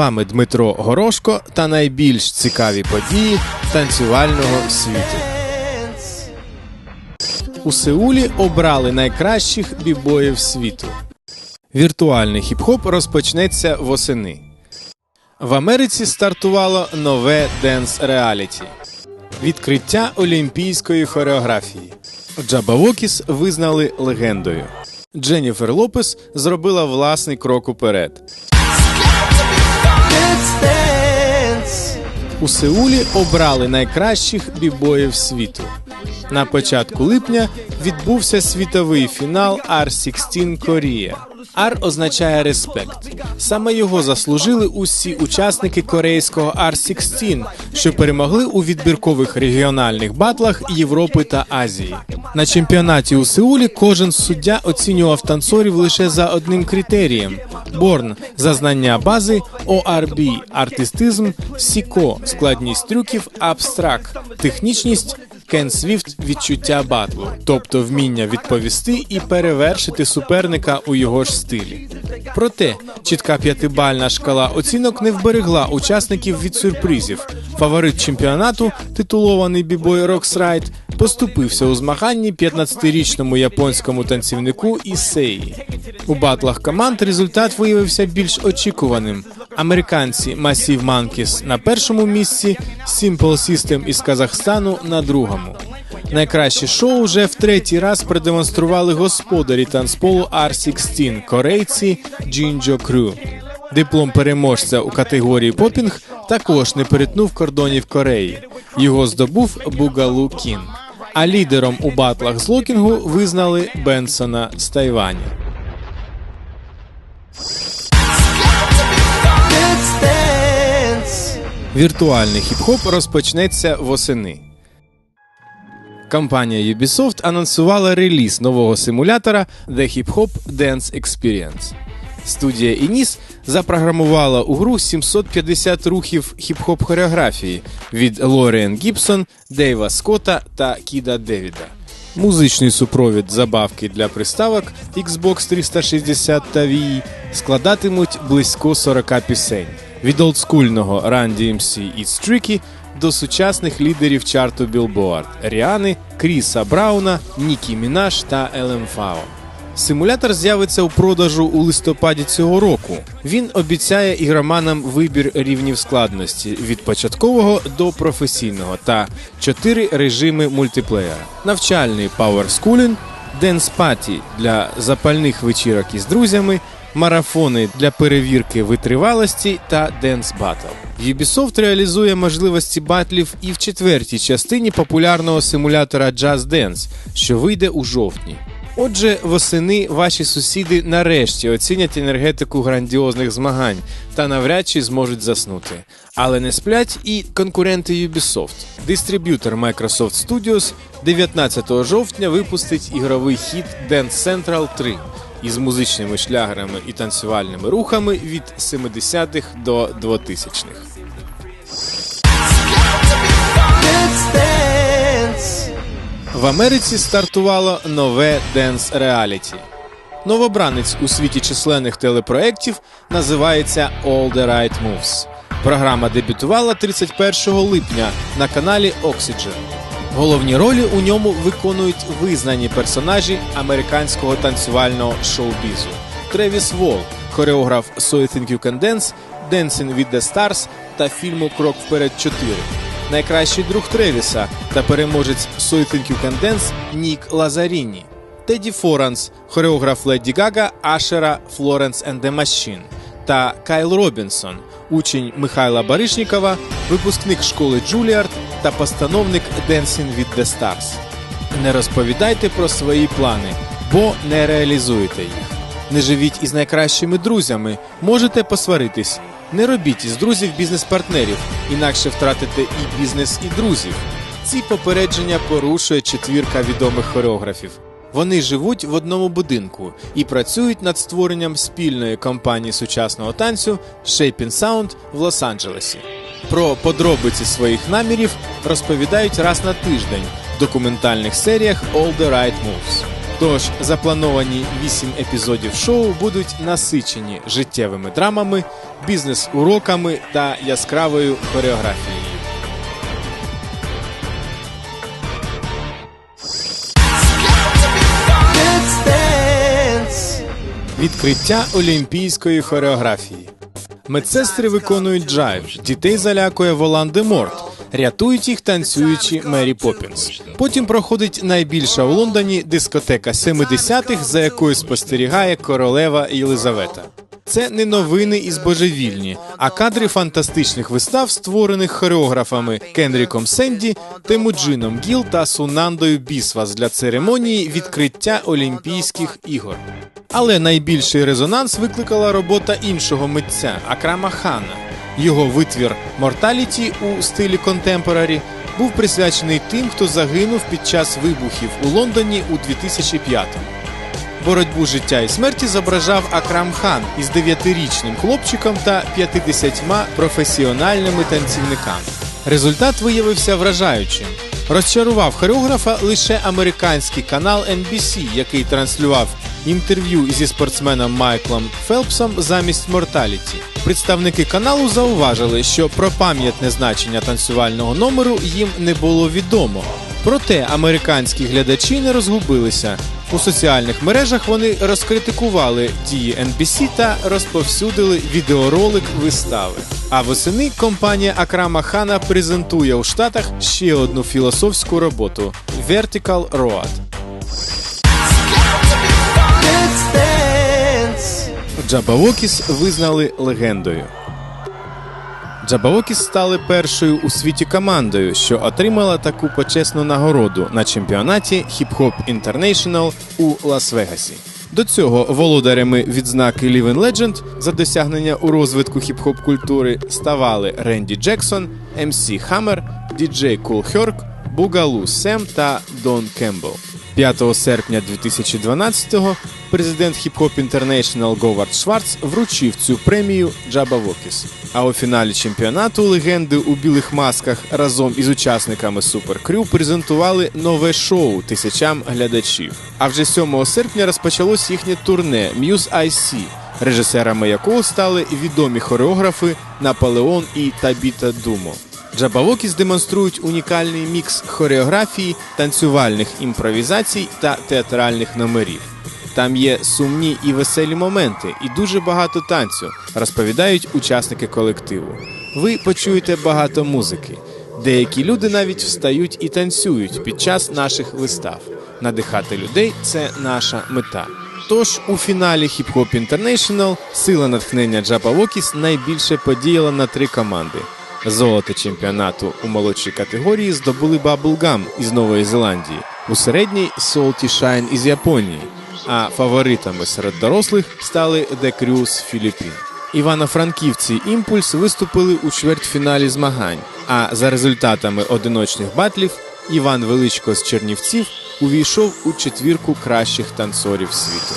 вами Дмитро Горошко та найбільш цікаві події танцювального світу. У Сеулі обрали найкращих бібоїв світу. Віртуальний хіп-хоп розпочнеться восени. В Америці стартувало нове денс реаліті відкриття олімпійської хореографії. Джаба Вокіс визнали легендою. Дженніфер Лопес зробила власний крок уперед. У Сеулі обрали найкращих бібоїв світу. На початку липня відбувся світовий фінал R16 Корія. R означає респект. Саме його заслужили усі учасники корейського R16, що перемогли у відбіркових регіональних батлах Європи та Азії. На чемпіонаті у Сеулі кожен суддя оцінював танцорів лише за одним критерієм: Борн за знання бази, ORB – артистизм, Сіко складність трюків, абстракт, технічність. Кен Свіфт відчуття батлу, тобто вміння відповісти і перевершити суперника у його ж стилі. Проте чітка п'ятибальна шкала оцінок не вберегла учасників від сюрпризів. Фаворит чемпіонату, титулований бібой Роксрайт, поступився у змаганні 15-річному японському танцівнику Ісеї. У батлах команд результат виявився більш очікуваним. Американці Massive Monkeys на першому місці, Simple System із Казахстану на другому. Найкраще шоу вже в третій раз продемонстрували господарі танцполу R16 корейці Джінджо Крю. Диплом переможця у категорії попінг також не перетнув кордонів Кореї. Його здобув Бугалу Кін. А лідером у батлах з локінгу визнали Бенсона з Тайваню. Віртуальний хіп-хоп розпочнеться восени. Компанія Ubisoft анонсувала реліз нового симулятора The Hip Hop Dance Experience. Студія Ініс запрограмувала у гру 750 рухів хіп-хоп хореографії від Лоріан Гібсон, Дейва Скотта та Кіда Девіда. Музичний супровід забавки для приставок Xbox 360 та Wii складатимуть близько 40 пісень від олдскульного Run DMC і Tricky до сучасних лідерів чарту Billboard Ріани, Кріса Брауна, Нікі Мінаш та LMFAO. Симулятор з'явиться у продажу у листопаді цього року. Він обіцяє ігроманам вибір рівнів складності від початкового до професійного та чотири режими мультиплеєра: навчальний Power Schooling, Dance Party для запальних вечірок із друзями, марафони для перевірки витривалості та Dance Battle. Ubisoft реалізує можливості батлів і в четвертій частині популярного симулятора Just Dance, що вийде у жовтні. Отже, восени ваші сусіди нарешті оцінять енергетику грандіозних змагань та навряд чи зможуть заснути. Але не сплять і конкуренти Ubisoft. Дистриб'ютор Microsoft Studios 19 жовтня випустить ігровий хіт Dance Central 3 із музичними шлягерами і танцювальними рухами від 70-х до 2000-х. В Америці стартувало нове денс реаліті. Новобранець у світі численних телепроєктів називається All the Right Moves. Програма дебютувала 31 липня на каналі Oxygen. Головні ролі у ньому виконують визнані персонажі американського танцювального шоу-бізу. Тревіс Волл, хореограф So I Think You Can Dance, Dancing with the Stars та фільму Крок вперед 4. Найкращий друг Тревіса та переможець Can Dance Нік Лазаріні. Теді Форанс, хореограф Леді Гага, Ашера Флоренс the Machine та Кайл Робінсон, учень Михайла Баришнікова, випускник школи Джуліард та постановник Dancing with the Stars. Не розповідайте про свої плани, бо не реалізуєте їх. Не живіть із найкращими друзями, можете посваритись. Не робіть із друзів бізнес-партнерів, інакше втратите і бізнес, і друзів. Ці попередження порушує четвірка відомих хореографів. Вони живуть в одному будинку і працюють над створенням спільної компанії сучасного танцю Shaping Sound в Лос-Анджелесі. Про подробиці своїх намірів розповідають раз на тиждень в документальних серіях All the Right Moves. Тож заплановані 8 епізодів шоу будуть насичені життєвими драмами, бізнес-уроками та яскравою хореографією. Відкриття олімпійської хореографії. Медсестри виконують джайв, дітей залякує Волан де Морт, рятують їх танцюючи Мері Поппінс. Потім проходить найбільша у Лондоні дискотека 70-х, за якою спостерігає королева Єлизавета. Це не новини із божевільні, а кадри фантастичних вистав, створених хореографами Кенріком Сенді, Темуджином Гіл та Сунандою Бісвас для церемонії відкриття Олімпійських ігор. Але найбільший резонанс викликала робота іншого митця Акрама Хана. Його витвір Морталіті у стилі контемпорарі був присвячений тим, хто загинув під час вибухів у Лондоні у 2005-му. Боротьбу життя і смерті зображав Акрам Хан із 9-річним хлопчиком та 50 професіональними танцівниками. Результат виявився вражаючим. Розчарував хореографа лише американський канал NBC, який транслював інтерв'ю зі спортсменом Майклом Фелпсом замість Морталіті. Представники каналу зауважили, що про пам'ятне значення танцювального номеру їм не було відомо. Проте американські глядачі не розгубилися. У соціальних мережах вони розкритикували дії NBC та розповсюдили відеоролик вистави. А восени компанія Акрама Хана презентує у Штатах ще одну філософську роботу Vertical Road. Джабавокіс визнали легендою. Джабавокіс стали першою у світі командою, що отримала таку почесну нагороду на чемпіонаті Hip Hop International у Лас-Вегасі. До цього володарями відзнаки Living Legend за досягнення у розвитку хіп-хоп культури ставали Ренді Джексон, МС Хаммер, Діджей Кул Хьорк, Бугалу Сем та Дон Кембл. 5 серпня 2012-го президент Hip Hop International Говард Шварц вручив цю премію Джаба Вокіс. А у фіналі чемпіонату легенди у білих масках разом із учасниками Суперкрю презентували нове шоу тисячам глядачів. А вже 7 серпня розпочалось їхнє турне Muse IC, режисерами якого стали відомі хореографи Наполеон і Табіта Думо. Джабавокіс демонструють унікальний мікс хореографії, танцювальних імпровізацій та театральних номерів. Там є сумні і веселі моменти, і дуже багато танцю, розповідають учасники колективу. Ви почуєте багато музики. Деякі люди навіть встають і танцюють під час наших вистав. Надихати людей це наша мета. Тож у фіналі Hip Hop International сила натхнення Джапа Вокіс найбільше подіяла на три команди. Золото чемпіонату у молодшій категорії здобули Bubblegum із Нової Зеландії, у середній Salty Shine із Японії, а фаворитами серед дорослих стали з Філіппін. Івано-Франківці Імпульс виступили у чвертьфіналі змагань. А за результатами одиночних батлів Іван Величко з Чернівців увійшов у четвірку кращих танцорів світу.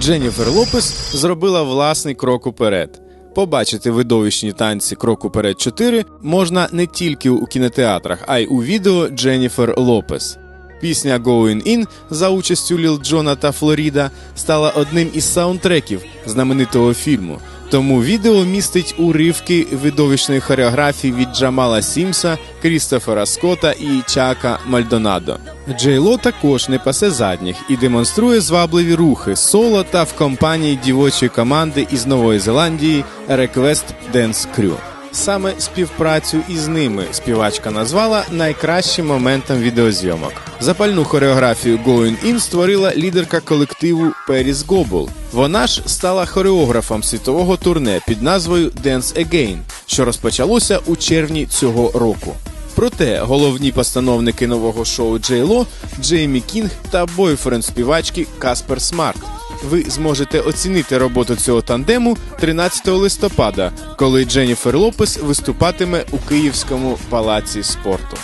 Дженніфер Лопес зробила власний крок уперед. Побачити видовищні танці крок уперед 4 можна не тільки у кінотеатрах, а й у відео Дженніфер Лопес. Пісня Going In за участю Ліл Джона та Флоріда стала одним із саундтреків знаменитого фільму. Тому відео містить уривки видовищної хореографії від Джамала Сімса, Крістофера Скотта і Чака Мальдонадо. Джейло також не пасе задніх і демонструє звабливі рухи соло та в компанії дівочої команди із Нової Зеландії Request Dance Crew. Саме співпрацю із ними співачка назвала найкращим моментом відеозйомок. Запальну хореографію Going In створила лідерка колективу Періс Гобл. Вона ж стала хореографом світового турне під назвою Dance Again, що розпочалося у червні цього року. Проте головні постановники нового шоу Джейло Джеймі Кінг та бойфренд співачки Каспер Смарт ви зможете оцінити роботу цього тандему 13 листопада, коли Дженніфер Лопес виступатиме у Київському палаці спорту.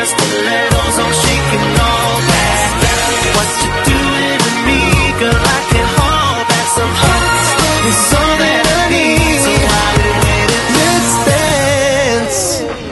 Just to